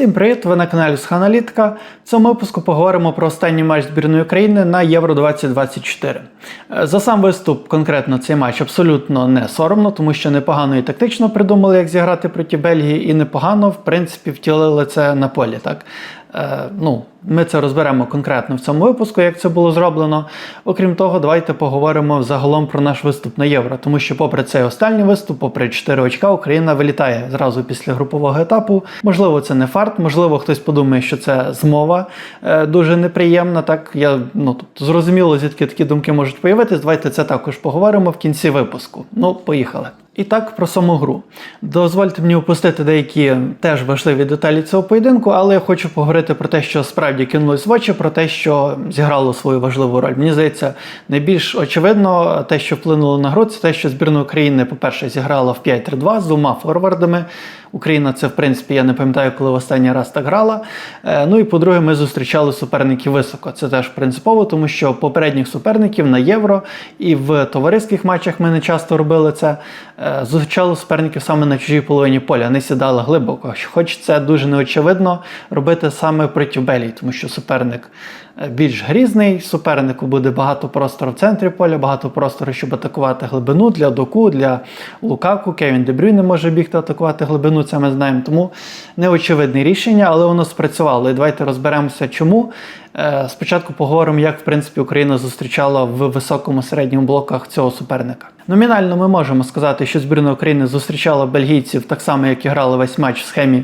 Всім привіт! Ви на каналі Сханалітика. В цьому випуску поговоримо про останній матч збірної України на Євро 2024. Е, За сам виступ, конкретно цей матч, абсолютно не соромно, тому що непогано і тактично придумали, як зіграти проти Бельгії, і непогано, в принципі, втілили це на полі. Так? Е, ну, ми це розберемо конкретно в цьому випуску, як це було зроблено. Окрім того, давайте поговоримо загалом про наш виступ на євро, тому що, попри цей останній виступ, попри 4 очка, Україна вилітає зразу після групового етапу. Можливо, це не фарт, можливо, хтось подумає, що це змова е, дуже неприємна. Так я ну тобто зрозуміло, звідки такі думки можуть появитись. Давайте це також поговоримо в кінці випуску. Ну, поїхали. І так про саму гру. Дозвольте мені опустити деякі теж важливі деталі цього поєдинку, але я хочу поговорити про те, що справді кинулось в очі, про те, що зіграло свою важливу роль. Мені здається, найбільш очевидно те, що вплинуло на гру, це те, що збірна України, по-перше, зіграла в 5-3-2 з двома форвардами. Україна це, в принципі, я не пам'ятаю, коли в останній раз так грала. Е, Ну і по-друге, ми зустрічали суперників високо. Це теж принципово, тому що попередніх суперників на євро і в товариських матчах ми не часто робили це. Е, Зустрічали суперників саме на чужій половині поля, не сідали глибоко. Хоч це дуже неочевидно робити саме проти Белії, тому що суперник е, більш грізний, супернику буде багато простору в центрі поля, багато простору, щоб атакувати глибину для доку, для Лукаку. Кевін Дебрюй не може бігти атакувати глибину, це ми знаємо. Тому неочевидне рішення, але воно спрацювало. І давайте розберемося, чому. Е, Спочатку поговоримо, як в принципі Україна зустрічала в високому середньому блоках цього суперника. Номінально ми можемо сказати, що збірна України зустрічала бельгійців так само, як і грали весь матч в схемі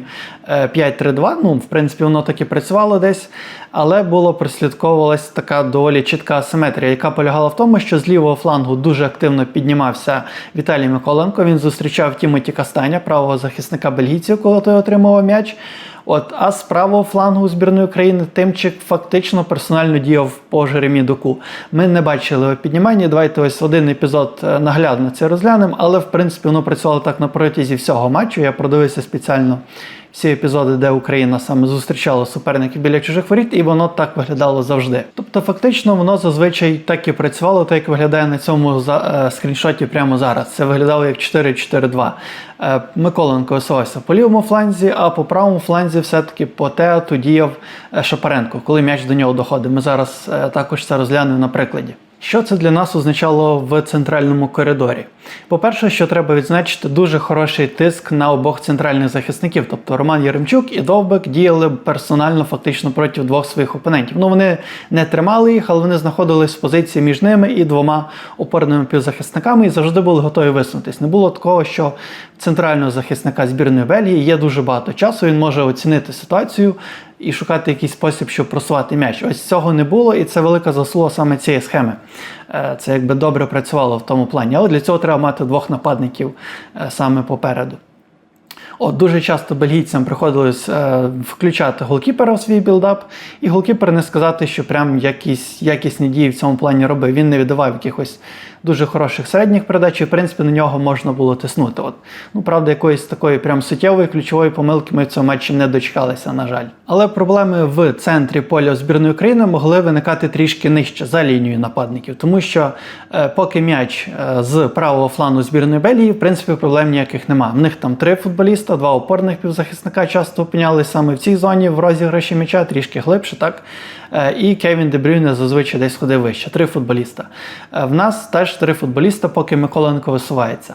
е, 5-3-2. Ну, в принципі, воно так і працювало десь, але було прослідковувалась така доволі чітка асиметрія, яка полягала в тому, що з лівого флангу дуже активно піднімався Віталій Миколенко. Він зустрічав Тімоті Кастаня, правого захисника бельгійців, коли той отримував м'яч. От, а з правого флангу збірної України Тимчик фактично персонально діяв по Жеремі Дуку. Ми не бачили його піднімання. Давайте ось один епізод е, наглядно це розглянемо, але в принципі воно працювало так на протязі всього матчу. Я продивився спеціально всі епізоди, де Україна саме зустрічала суперників біля чужих воріт, і воно так виглядало завжди. Тобто, фактично, воно зазвичай так і працювало, так як виглядає на цьому за, е, скріншоті прямо зараз. Це виглядало як 4-4-2. Е, Миколенко осувався по лівому фланзі, а по правому фланзі все-таки по теату діяв е, Шапаренко, коли м'яч до нього доходить. Ми зараз також це розглянемо на прикладі. Що це для нас означало в центральному коридорі? По-перше, що треба відзначити дуже хороший тиск на обох центральних захисників. Тобто Роман Яремчук і Довбек діяли персонально фактично проти двох своїх опонентів. Ну вони не тримали їх, але вони знаходились в позиції між ними і двома опорними півзахисниками і завжди були готові висунутись. Не було такого, що центрального захисника збірної Бельгії є дуже багато часу. Він може оцінити ситуацію і шукати якийсь спосіб, щоб просувати м'яч. Ось цього не було, і це велика заслуга саме цієї схеми. Е, Це якби добре працювало в тому плані. Але для цього треба мати двох нападників е, саме попереду. От дуже часто бельгійцям приходилось е, включати голкіпера в свій білдап, і голкіпер не сказати, що прям якісь якісні дії в цьому плані робив. Він не віддавав якихось дуже хороших середніх передач, і в принципі на нього можна було тиснути. От. Ну, правда, якоїсь такої прям суттєвої ключової помилки ми в цьому матчі не дочекалися, на жаль. Але проблеми в центрі поля збірної України могли виникати трішки нижче за лінією нападників, тому що е, поки м'яч е, з правого флану збірної Бельгії, в принципі, проблем ніяких нема. В них там три футболіста, два опорних півзахисника часто опинялися саме в цій зоні в розіграші м'яча, трішки глибше, так. Е, І Кевін Дебрюйне зазвичай десь ходив вище. Три футболіста. Е, В нас теж три футболіста, поки Миколенко висувається.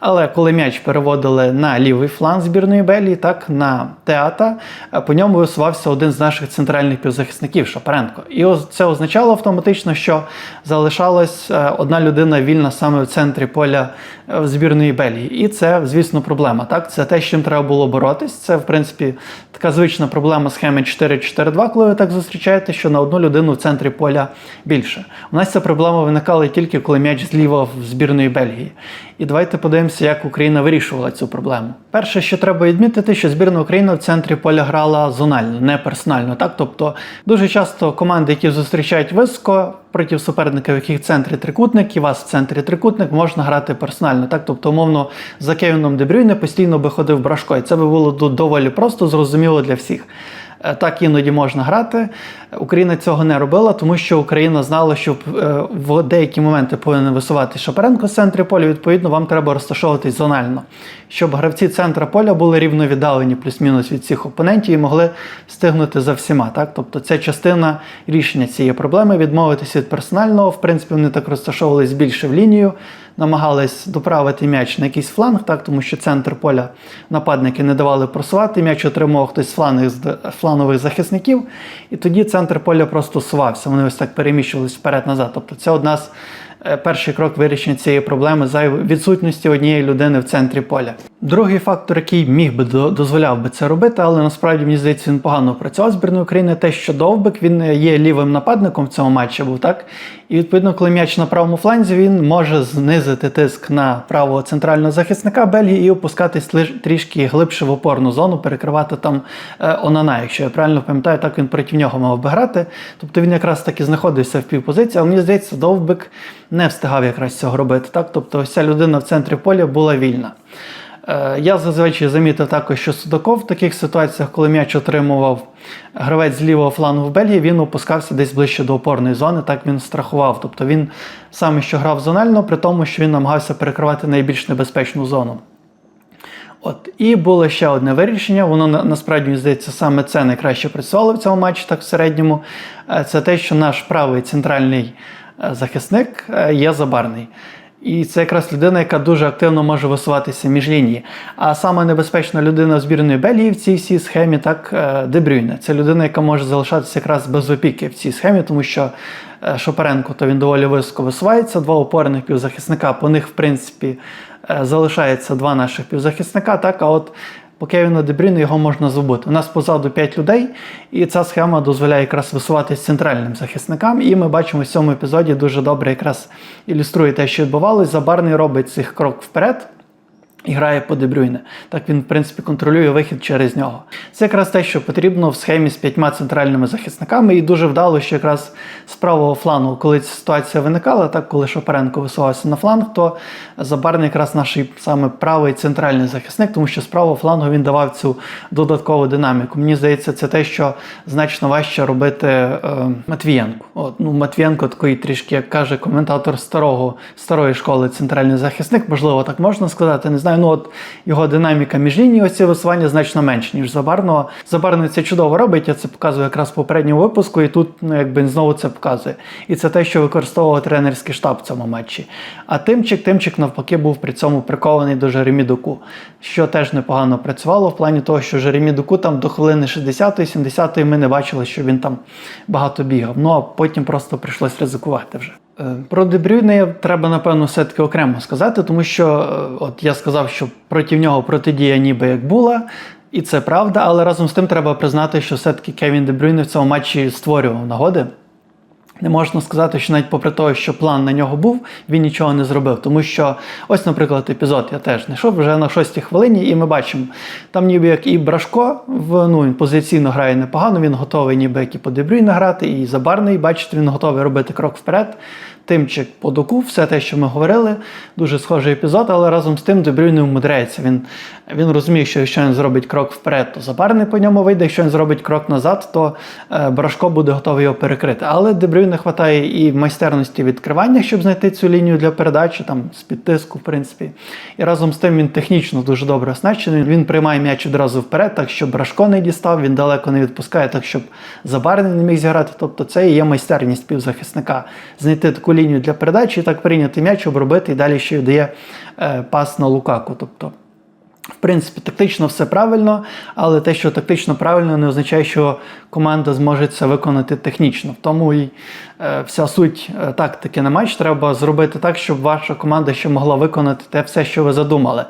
Але коли м'яч переводили на лівий фланг збірної Белії, так на теата, е, по ньому висувався один з наших центральних півзахисників Шапаренко. І це означало автоматично, що залишалась е, одна людина вільна саме в центрі поля е, збірної Бельгії. І це, звісно, проблема. Так, це те, з чим треба було боротись. Це, в принципі, така звична проблема схеми 4-4-2, коли ви так зустрічаєте, що на одну людину в центрі поля більше. У нас ця проблема виникала тільки коли м'яч зліва в збірної Бельгії. І давайте подивимося, як Україна вирішувала цю проблему. Перше, що треба відмітити, що збірна України в центрі поля грала зонально, не персонально. Так, тобто дуже часто команди, які зустрічають високо проти суперника, в яких в центрі трикутник, і вас в центрі трикутник, можна грати персонально. Так, тобто, умовно, за Кевіном Дебрюйне постійно би ходив Брашко, і це би було доволі просто зрозуміло для всіх. Е, Так іноді можна грати. Україна цього не робила, тому що Україна знала, що е, в деякі моменти повинен висувати Шапаренко з центрі поля. Відповідно, вам треба розташовуватись зонально, щоб гравці центра поля були рівно віддалені плюс-мінус від всіх опонентів і могли встигнути за всіма. Так? Тобто це частина рішення цієї проблеми. Відмовитися від персонального. В принципі, вони так розташовувались більше в лінію, намагались доправити м'яч на якийсь фланг, так? тому що центр поля нападники не давали просувати. М'яч отримував хтось з флангових, фланових захисників, і тоді центр поля просто сувався. Вони ось так переміщувалися вперед-назад. Тобто це одна з перших перший крок вирішення цієї проблеми за відсутності однієї людини в центрі поля. Другий фактор, який міг би дозволяв би це робити, але насправді мені здається, він погано працював збірної України. Те, що Довбик він є лівим нападником в цьому матчі, був так. І відповідно, коли м'яч на правому фланзі, він може знизити тиск на правого центрального захисника Бельгії і опускатись трішки глибше в опорну зону, перекривати там е, Онана. Якщо я правильно пам'ятаю, так він проти нього мав би грати. Тобто він якраз таки знаходився в півпозиції, але мені здається, Довбик не встигав якраз цього робити. Так? Тобто ця людина в центрі поля була вільна. Е, Я зазвичай замітив також, що Судаков в таких ситуаціях, коли м'яч отримував гравець з лівого флангу в Бельгії, він опускався десь ближче до опорної зони, так він страхував. Тобто він саме що грав зонально, при тому, що він намагався перекривати найбільш небезпечну зону. От. І було ще одне вирішення. Воно насправді здається, саме це найкраще працювало в цьому матчі, так в середньому. Е, Це те, що наш правий центральний е, захисник є забарний. І це якраз людина, яка дуже активно може висуватися між лінії. А саме небезпечна людина збірної Бельгії в цій всій схемі так Дебрюйне. Це людина, яка може залишатися якраз без опіки в цій схемі, тому що Шоперенко то він доволі високо висувається. Два опорних півзахисника. По них, в принципі, е, залишається два наших півзахисника. Так, а от по Кевіну Дебріну його можна зробити. У нас позаду 5 людей, і ця схема дозволяє якраз висуватись центральним захисникам. І ми бачимо в цьому епізоді дуже добре якраз ілюструє те, що відбувалось. Забарний робить цих крок вперед. І грає по Дебрюйне. Так він, в принципі, контролює вихід через нього. Це якраз те, що потрібно в схемі з п'ятьма центральними захисниками, і дуже вдало, що якраз з правого флангу, коли ця ситуація виникала, так коли Шопаренко висувався на фланг, то Забарний якраз наш саме правий центральний захисник, тому що з правого флангу він давав цю додаткову динаміку. Мені здається, це те, що значно важче робити е, Матвієнку. От, ну, Матвієнко такий трішки, як каже коментатор старого, старої школи, центральний захисник, можливо, так можна сказати. Не знаю, ну от його динаміка між лінії, ось ці висування значно менше, ніж Забарного. Забарний це чудово робить, я це показую якраз в попередньому випуску, і тут ну, якби знову це показує. І це те, що використовував тренерський штаб в цьому матчі. А Тимчик, Тимчик навпаки був при цьому прикований до Жеремі Дуку, що теж непогано працювало в плані того, що Жеремі Дуку там до хвилини 60-70 ми не бачили, що він там багато бігав. Ну а потім просто прийшлось ризикувати вже. Е, Про Дебрюйне треба, напевно, все-таки окремо сказати, тому що е, от я сказав, що проти нього протидія ніби як була, і це правда, але разом з тим треба признати, що все-таки Кевін Дебрюйне в цьому матчі створював нагоди. Не можна сказати, що навіть попри те, що план на нього був, він нічого не зробив. Тому що, ось, наприклад, епізод я теж знайшов вже на шостій хвилині, і ми бачимо, там ніби як і Брашко, в, ну, він позиційно грає непогано, він готовий ніби як і по Дебрюйне грати, і Забарний, бачите, він готовий робити крок вперед. Тимчик по доку, все те, що ми говорили, дуже схожий епізод, але разом з тим Дебрюй не вмудряється. Він, він розуміє, що якщо він зробить крок вперед, то Забарний по ньому вийде. Якщо він зробить крок назад, то е, Брашко буде готовий його перекрити. Але Дебрюй не вистачає і майстерності відкривання, щоб знайти цю лінію для передачі, там з під тиску, в принципі. І разом з тим він технічно дуже добре оснащений. Він приймає м'яч одразу вперед, так щоб Брашко не дістав, він далеко не відпускає, так щоб Забарний не міг зіграти. Тобто це і є майстерність півзахисника. Знайти таку лінію для передачі, і так прийняти м'яч, обробити і далі ще й дає е, пас на Лукаку. Тобто, в принципі, тактично все правильно, але те, що тактично правильно, не означає, що команда зможе це виконати технічно. В тому і е, вся суть е, тактики на матч треба зробити так, щоб ваша команда ще могла виконати те все, що ви задумали.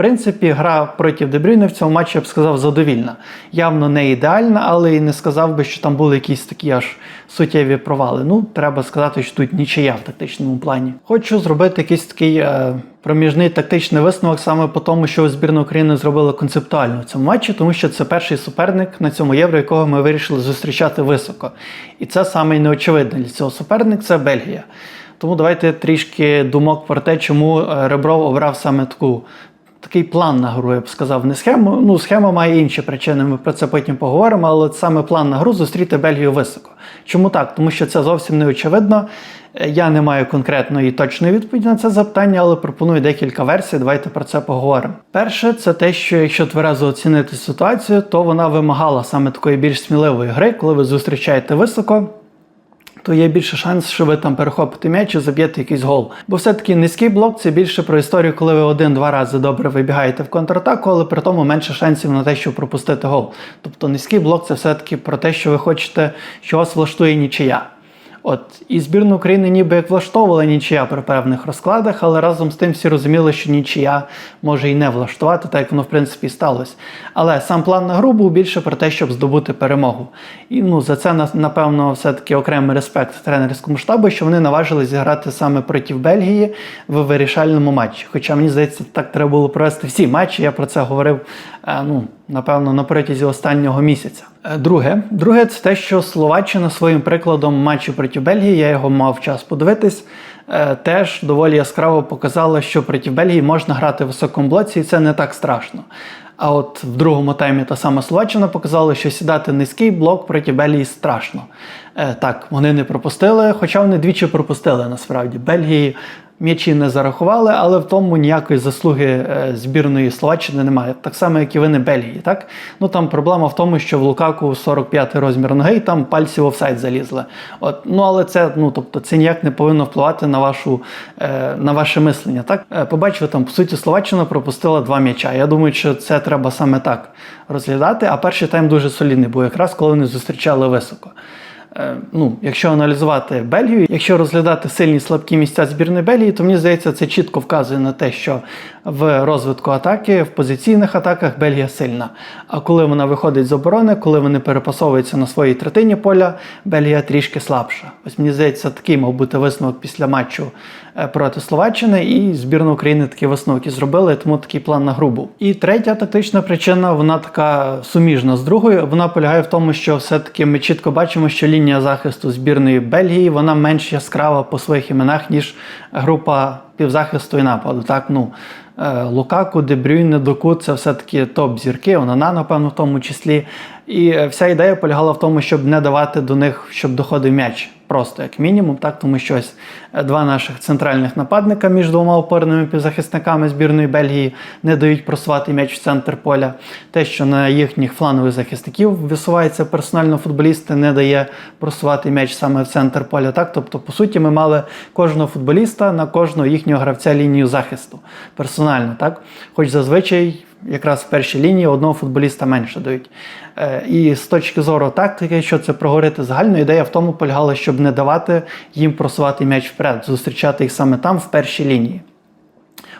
Принципі, гра проти Дебрюйне в цьому матчі я б сказав задовільна. Явно не ідеальна, але і не сказав би, що там були якісь такі аж суттєві провали. Ну, треба сказати, що тут нічия в тактичному плані. Хочу зробити якийсь такий е, проміжний тактичний висновок саме по тому, що збірна України зробила концептуально в цьому матчі, тому що це перший суперник на цьому євро, якого ми вирішили зустрічати високо. І це саме неочевидне для цього суперник це Бельгія. Тому давайте трішки думок про те, чому е, Ребров обрав саме таку такий план на гру, я б сказав, не схему. Ну, схема має інші причини. Ми про це потім поговоримо, але саме план на гру зустріти Бельгію високо. Чому так? Тому що це зовсім не очевидно. Е, Я не маю конкретної точної відповіді на це запитання, але пропоную декілька версій. Давайте про це поговоримо. Перше, це те, що якщо тверезо оцінити ситуацію, то вона вимагала саме такої більш сміливої гри, коли ви зустрічаєте високо то є більше шанс, що ви там перехопите м'яч і заб'єте якийсь гол. Бо все-таки низький блок це більше про історію, коли ви один-два рази добре вибігаєте в контратаку, але при тому менше шансів на те, щоб пропустити гол. Тобто низький блок це все-таки про те, що ви хочете, що вас влаштує нічия. От і збірну України ніби як влаштовувала нічия при певних розкладах, але разом з тим всі розуміли, що нічия може і не влаштувати, так як воно в принципі сталося. Але сам план на гру був більше про те, щоб здобути перемогу. І ну за це напевно все-таки окремий респект тренерському штабу, що вони наважились зіграти саме проти Бельгії в вирішальному матчі. Хоча мені здається, так треба було провести всі матчі. Я про це говорив ну, напевно на протязі останнього місяця. Е, Друге, друге, це те, що Словаччина своїм прикладом матчу проти Бельгії, я його мав час подивитись. е, Теж доволі яскраво показала, що проти Бельгії можна грати в високому блоці, і це не так страшно. А от в другому таймі та сама Словаччина показала, що сідати низький блок проти Бельгії страшно. Е, Так, вони не пропустили, хоча вони двічі пропустили насправді. Бельгії м'ячі не зарахували, але в тому ніякої заслуги е, збірної Словаччини немає. Так само, як і вини Бельгії. Так? Ну там проблема в тому, що в Лукаку 45 розмір ноги, і там пальці в офсайд залізли. От, ну але це ну тобто це ніяк не повинно впливати на вашу е, на ваше мислення. Так Е, побачили там, по суті, Словаччина пропустила два м'яча. Я думаю, що це треба саме так розглядати. А перший тайм дуже солідний, був якраз коли вони зустрічали високо. Е, ну, якщо аналізувати Бельгію, якщо розглядати сильні слабкі місця збірної Бельгії, то мені здається, це чітко вказує на те, що в розвитку атаки, в позиційних атаках Бельгія сильна. А коли вона виходить з оборони, коли вони перепасовуються на своїй третині поля, Бельгія трішки слабша. Ось мені здається, такий мав бути висновок після матчу е, проти Словаччини, і збірна України такі висновки зробили, тому такий план на гру був. І третя тактична причина, вона така суміжна з другою. Вона полягає в тому, що все-таки ми чітко бачимо, що лінія захисту збірної Бельгії вона менш яскрава по своїх іменах, ніж група півзахисту і нападу. Так, ну е, Лукаку, Дебрюйне, Доку це все-таки топ-зірки, Онана, напевно, в тому числі. І е, вся ідея полягала в тому, щоб не давати до них, щоб доходив м'яч. Просто як мінімум, так тому що ось е, два наших центральних нападника між двома опорними півзахисниками збірної Бельгії не дають просувати м'яч в центр поля. Те, що на їхніх флангових захисників висувається персонально футболісти, не дає просувати м'яч саме в центр поля. Так, тобто, по суті, ми мали кожного футболіста на кожного їхнього гравця лінію захисту персонально, так, хоч зазвичай. Якраз в першій лінії одного футболіста менше дають. Е, і з точки зору тактики, що це проговорити загально, ідея в тому полягала, щоб не давати їм просувати м'яч вперед, зустрічати їх саме там, в першій лінії.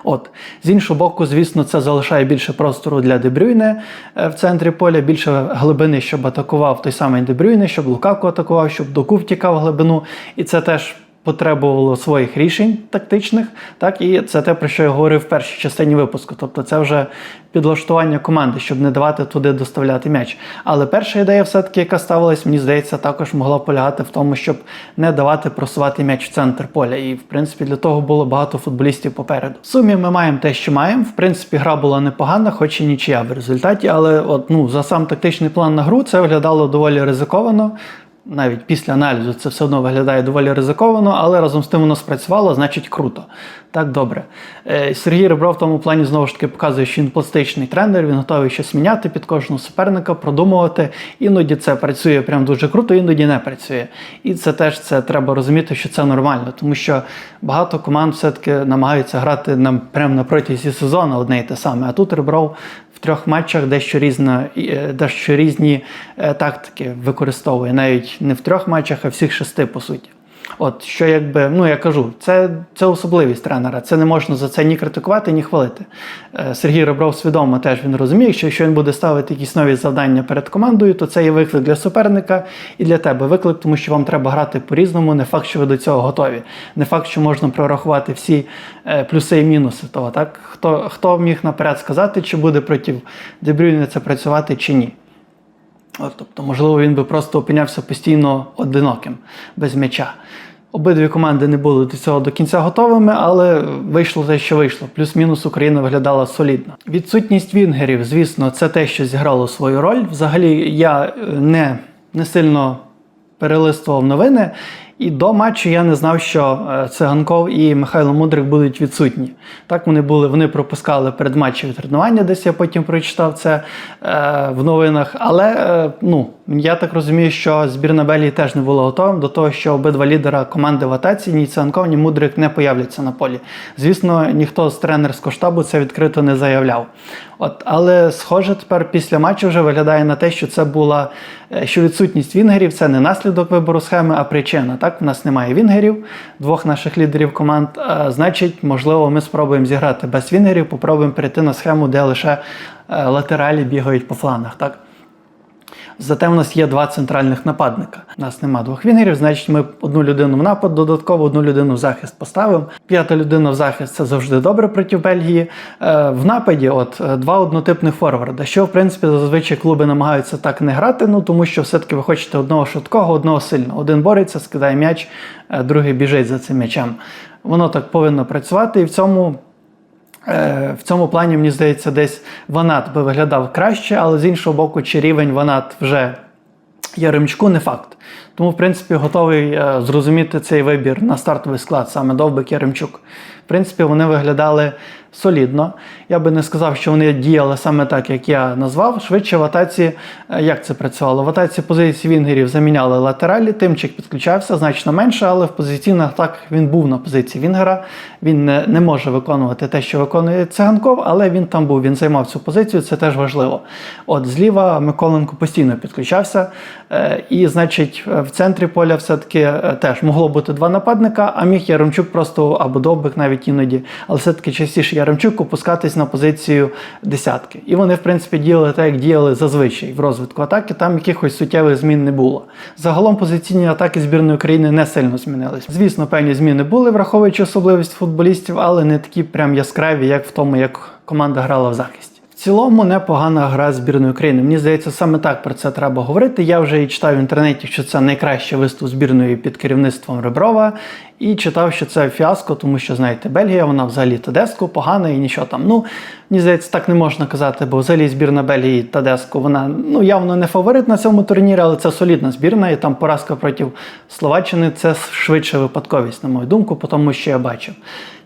От, з іншого боку, звісно, це залишає більше простору для Дебрюйне е, в центрі поля, більше глибини, щоб атакував той самий Дебрюйне, щоб Лукаку атакував, щоб Доку втікав глибину. І це теж потребувало своїх рішень тактичних, так і це те, про що я говорив в першій частині випуску. Тобто це вже підлаштування команди, щоб не давати туди доставляти м'яч. Але перша ідея, все-таки, яка ставилась, мені здається, також могла полягати в тому, щоб не давати просувати м'яч в центр поля. І в принципі для того було багато футболістів попереду. В сумі ми маємо те, що маємо. В принципі, гра була непогана, хоч і нічия в результаті, але от ну за сам тактичний план на гру це виглядало доволі ризиковано навіть після аналізу це все одно виглядає доволі ризиковано, але разом з тим воно спрацювало, значить круто. Так добре. Е, Сергій Ребров в тому плані знову ж таки показує, що він пластичний тренер, він готовий щось міняти під кожного суперника, продумувати. Іноді це працює прям дуже круто, іноді не працює. І це теж це треба розуміти, що це нормально, тому що багато команд все-таки намагаються грати нам прямо на протязі сезону одне і те саме. А тут Ребров трьох матчах дещо різна, е, дещо різні е, тактики використовує, навіть не в трьох матчах, а всіх шести, по суті. От що якби, ну я кажу, це це особливість тренера. Це не можна за це ні критикувати, ні хвалити. Е, Сергій Ребров свідомо теж він розуміє, що якщо він буде ставити якісь нові завдання перед командою, то це є виклик для суперника і для тебе виклик, тому що вам треба грати по-різному. Не факт, що ви до цього готові. Не факт, що можна прорахувати всі е, плюси і мінуси того. Так хто хто міг наперед сказати, чи буде проти Дебрюйне це працювати, чи ні. От, Тобто, можливо, він би просто опинявся постійно одиноким, без м'яча. Обидві команди не були до цього до кінця готовими, але вийшло те, що вийшло. Плюс-мінус Україна виглядала солідно. Відсутність вінгерів, звісно, це те, що зіграло свою роль. Взагалі, я е, не, не сильно перелистував новини. І до матчу я не знав, що е, Циганков і Михайло Мудрик будуть відсутні. Так вони були, вони пропускали передматчеві тренування, десь я потім прочитав це е, в новинах. Але е, ну, я так розумію, що збірна Белгії теж не була готовим до того, що обидва лідера команди в атаці, ні Циганков, ні Мудрик не появляться на полі. Звісно, ніхто з тренерського штабу це відкрито не заявляв. От, але схоже, тепер після матчу вже виглядає на те, що це була е, що відсутність вінгерів це не наслідок вибору схеми, а причина. Так, в нас немає вінгерів, двох наших лідерів команд. А, значить, можливо, ми спробуємо зіграти без вінгерів, попробуємо перейти на схему, де лише е, латералі бігають по флангах. Так. Зате в нас є два центральних нападника. У нас нема двох вінгерів, значить ми одну людину в напад, додатково одну людину в захист поставимо. П'ята людина в захист це завжди добре проти Бельгії. Е, в нападі от е, два однотипних форварда, що в принципі зазвичай клуби намагаються так не грати, ну тому що все-таки ви хочете одного швидкого, одного сильного. Один бореться, скидає м'яч, е, другий біжить за цим м'ячем. Воно так повинно працювати і в цьому. Е, В цьому плані, мені здається, десь Ванат би виглядав краще, але з іншого боку, чи рівень Ванат вже Яремчуку не факт. Тому, в принципі, готовий е, зрозуміти цей вибір на стартовий склад, саме Довбик Яремчук. В принципі, вони виглядали солідно. Я би не сказав, що вони діяли саме так, як я назвав. Швидше в атаці, е, як це працювало? В атаці позиції Вінгерів заміняли латералі, тимчик підключався значно менше, але в позиційних атаках він був на позиції Вінгера. Він не, не може виконувати те, що виконує Циганков, але він там був, він займав цю позицію, це теж важливо. От зліва Миколенко постійно підключався. Е, І, значить, в центрі поля все-таки е, теж могло бути два нападника, а міг Яремчук просто або Довбик навіть іноді, але все-таки частіше Яремчук опускатись на позицію десятки. І вони, в принципі, діяли так, як діяли зазвичай в розвитку атаки. Там якихось суттєвих змін не було. Загалом позиційні атаки збірної України не сильно змінились. Звісно, певні зміни були, враховуючи особливість футболістів, але не такі прям яскраві, як в тому, як команда грала в захисті. Цілому непогана гра збірної України. Мені здається, саме так про це треба говорити. Я вже і читав в інтернеті, що це найкращий виступ збірної під керівництвом Реброва, і читав, що це фіаско, тому що, знаєте, Бельгія, вона взагалі Тедеско, погана і нічого там. Ну, мені здається, так не можна казати, бо взагалі збірна Бельгії Тедеско, вона ну явно не фаворит на цьому турнірі, але це солідна збірна, і там поразка проти Словаччини це швидше випадковість, на мою думку, по тому, що я бачив.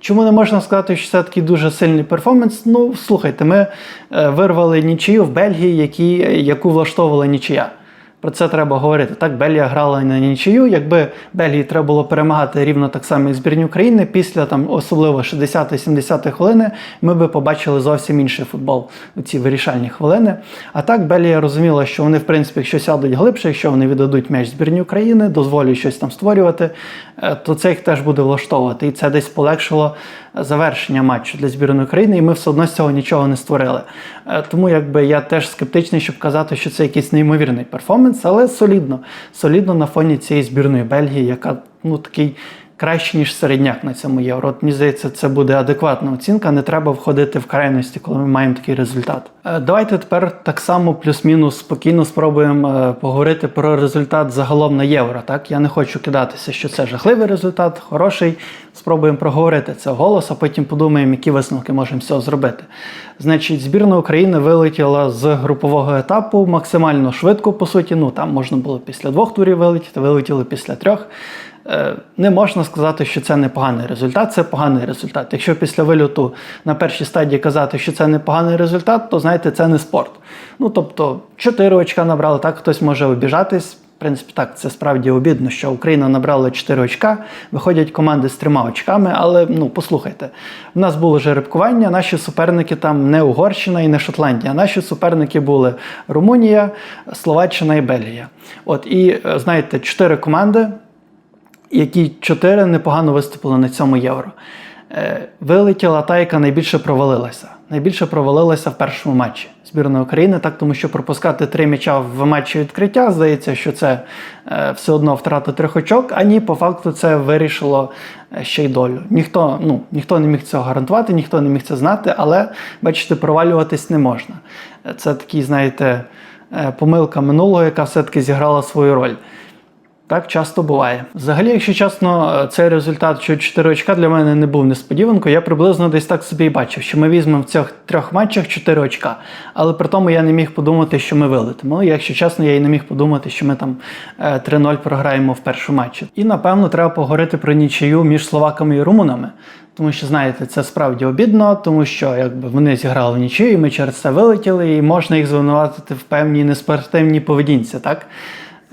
Чому не можна сказати, що це такий дуже сильний перформанс? Ну, слухайте, ми е, вирвали нічию в Бельгії, які, яку влаштовувала нічия. Про це треба говорити. Так, Бельгія грала на нічию. Якби Бельгії треба було перемагати рівно так само, як збірні України, після там, особливо 60-70 хвилини, ми би побачили зовсім інший футбол у ці вирішальні хвилини. А так, Бельгія розуміла, що вони, в принципі, якщо сядуть глибше, якщо вони віддадуть м'яч збірні України, дозволять щось там створювати, е, то це їх теж буде влаштовувати. І це десь полегшило завершення матчу для збірної України, і ми все одно з цього нічого не створили. Е, Тому якби я теж скептичний, щоб казати, що це якийсь неймовірний перформанс, але солідно. Солідно на фоні цієї збірної Бельгії, яка ну такий. Краще, ніж середняк на цьому євро. От, мені здається, це буде адекватна оцінка. Не треба входити в крайності, коли ми маємо такий результат. Е, Давайте тепер так само плюс-мінус спокійно спробуємо е, поговорити про результат загалом на євро. Так я не хочу кидатися, що це жахливий результат, хороший. Спробуємо проговорити це голос, а потім подумаємо, які висновки можемо з цього зробити. Значить, збірна України вилетіла з групового етапу максимально швидко, по суті. Ну там можна було після двох турів вилетіти, вилетіли після трьох. Е, Не можна сказати, що це непоганий результат, це поганий результат. Якщо після вильоту на першій стадії казати, що це непоганий результат, то знаєте, це не спорт. Ну тобто 4 очка набрали, так хтось може обіжатись. В принципі, так, це справді обідно, що Україна набрала 4 очка, виходять команди з трьома очками, але ну послухайте, в нас було жеребкування, наші суперники там не Угорщина і не Шотландія. Наші суперники були Румунія, Словаччина і Бельгія. От і е, знаєте, 4 команди які чотири непогано виступили на цьому євро. Е, Вилетіла та, яка найбільше провалилася. Найбільше провалилася в першому матчі збірної України, так тому що пропускати три м'яча в матчі відкриття, здається, що це е, все одно втрата трьох очок, а ні, по факту це вирішило е, ще й долю. Ніхто, ну, ніхто не міг цього гарантувати, ніхто не міг це знати, але, бачите, провалюватись не можна. Це такий, знаєте, помилка минулого, яка все-таки зіграла свою роль. Так часто буває. Взагалі, якщо чесно, е, цей результат, що 4 очка для мене не був несподіванкою. Я приблизно десь так собі і бачив, що ми візьмемо в цих трьох матчах 4 очка. Але при тому я не міг подумати, що ми вилетимо. Якщо чесно, я і не міг подумати, що ми там е, 3-0 програємо в першому матчі. І напевно треба поговорити про нічию між словаками і румунами. Тому що, знаєте, це справді обідно, тому що якби вони зіграли нічию, і ми через це вилетіли, і можна їх звинуватити в певній неспортивній поведінці, так?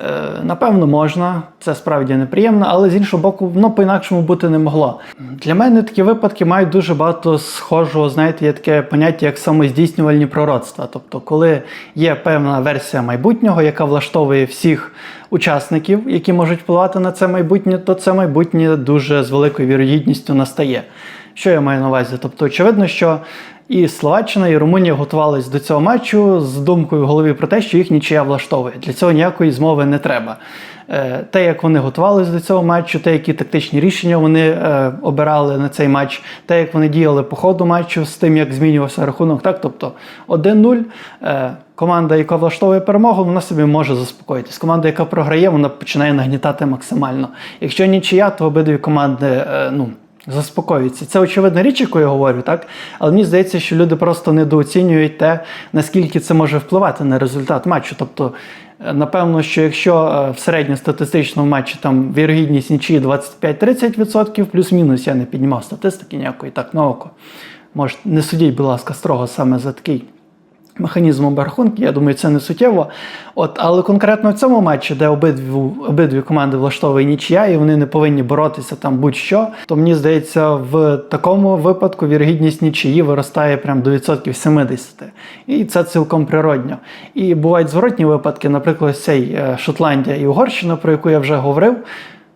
Е, Напевно, можна, це справді неприємно, але з іншого боку, воно по-інакшому бути не могло. Для мене такі випадки мають дуже багато схожого, знаєте, є таке поняття як самоздійснювальні пророцтва. Тобто, коли є певна версія майбутнього, яка влаштовує всіх учасників, які можуть впливати на це майбутнє, то це майбутнє дуже з великою вірогідністю настає. Що я маю на увазі? Тобто, очевидно, що і Словаччина, і Румунія готувались до цього матчу з думкою в голові про те, що їх нічия влаштовує. Для цього ніякої змови не треба. Е, Те, як вони готувались до цього матчу, те, які тактичні рішення вони е, обирали на цей матч, те, як вони діяли по ходу матчу з тим, як змінювався рахунок, так, тобто 1-0. е, Команда, яка влаштовує перемогу, вона собі може заспокоїтись. Команда, яка програє, вона починає нагнітати максимально. Якщо нічия, то обидві команди ну, заспокоюються. Це очевидна річ, яку я говорю, так? Але мені здається, що люди просто недооцінюють те, наскільки це може впливати на результат матчу. Тобто, е, напевно, що якщо е, в середньостатистичному матчі там вірогідність нічиї 25-30%, плюс-мінус я не піднімав статистики ніякої, так на око. Може, не судіть, будь ласка, строго саме за такий механізм обрахунки, я думаю, це не суттєво. От, але конкретно в цьому матчі, де обидві, обидві команди влаштовує нічия, і вони не повинні боротися там будь-що, то мені здається, в такому випадку вірогідність нічиї виростає прям до відсотків 70. І це цілком природньо. І бувають зворотні випадки, наприклад, цей е, Шотландія і Угорщина, про яку я вже говорив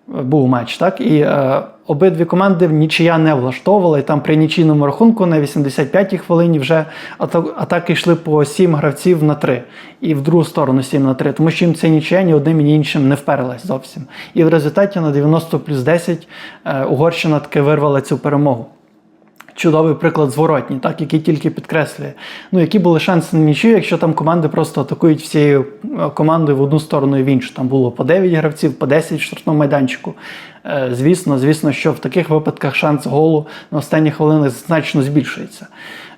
був матч, так? І е, обидві команди нічия не влаштовували. Там при нічийному рахунку на 85-й хвилині вже ата- атаки йшли по 7 гравців на 3. І в другу сторону 7 на 3, тому що їм це нічия ні одним ні іншим не вперлась зовсім. І в результаті на 90 плюс 10 е, Угорщина таки вирвала цю перемогу. Чудовий приклад зворотній, так, який тільки підкреслює. Ну, які були шанси на нічию, якщо там команди просто атакують всією е, командою в одну сторону і в іншу. Там було по 9 гравців, по 10 в штрафному майданчику. Е, Звісно, звісно, що в таких випадках шанс голу на останніх хвилинах значно збільшується.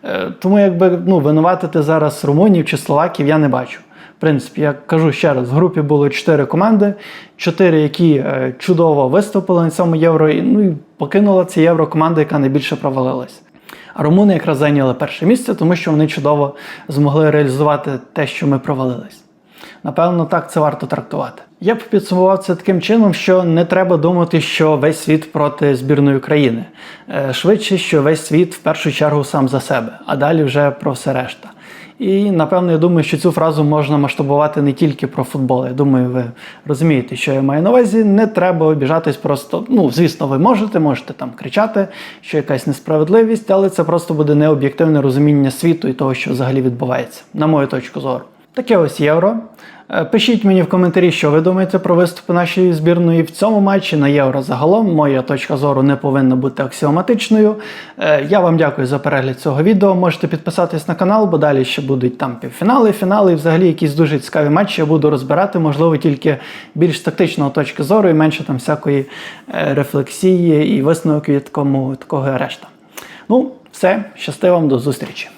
Е, Тому якби ну, винуватити зараз румунів чи словаків я не бачу. В принципі, я кажу ще раз, в групі було 4 команди, 4, які е, чудово виступили на цьому євро, і, ну і покинула це євро команда, яка найбільше провалилась. А румуни якраз зайняли перше місце, тому що вони чудово змогли реалізувати те, що ми провалились. Напевно, так це варто трактувати. Я б підсумував це таким чином, що не треба думати, що весь світ проти збірної України. Е, Швидше, що весь світ в першу чергу сам за себе, а далі вже про все решта. І напевно, я думаю, що цю фразу можна масштабувати не тільки про футбол. Я думаю, ви розумієте, що я маю на увазі. Не треба обіжатись просто. Ну, звісно, ви можете, можете там кричати, що якась несправедливість, але це просто буде необ'єктивне розуміння світу і того, що взагалі відбувається, на мою точку зору. Таке ось євро. Е, Пишіть мені в коментарі, що ви думаєте про виступи нашої збірної в цьому матчі на євро загалом. Моя точка зору не повинна бути аксіоматичною. Е, Я вам дякую за перегляд цього відео. Можете підписатись на канал, бо далі ще будуть там півфінали, фінали і взагалі якісь дуже цікаві матчі. Я буду розбирати, можливо, тільки більш тактичного точки зору і менше там всякої е, рефлексії і висновків від такому, такого решта. Ну, все, щасти вам, до зустрічі.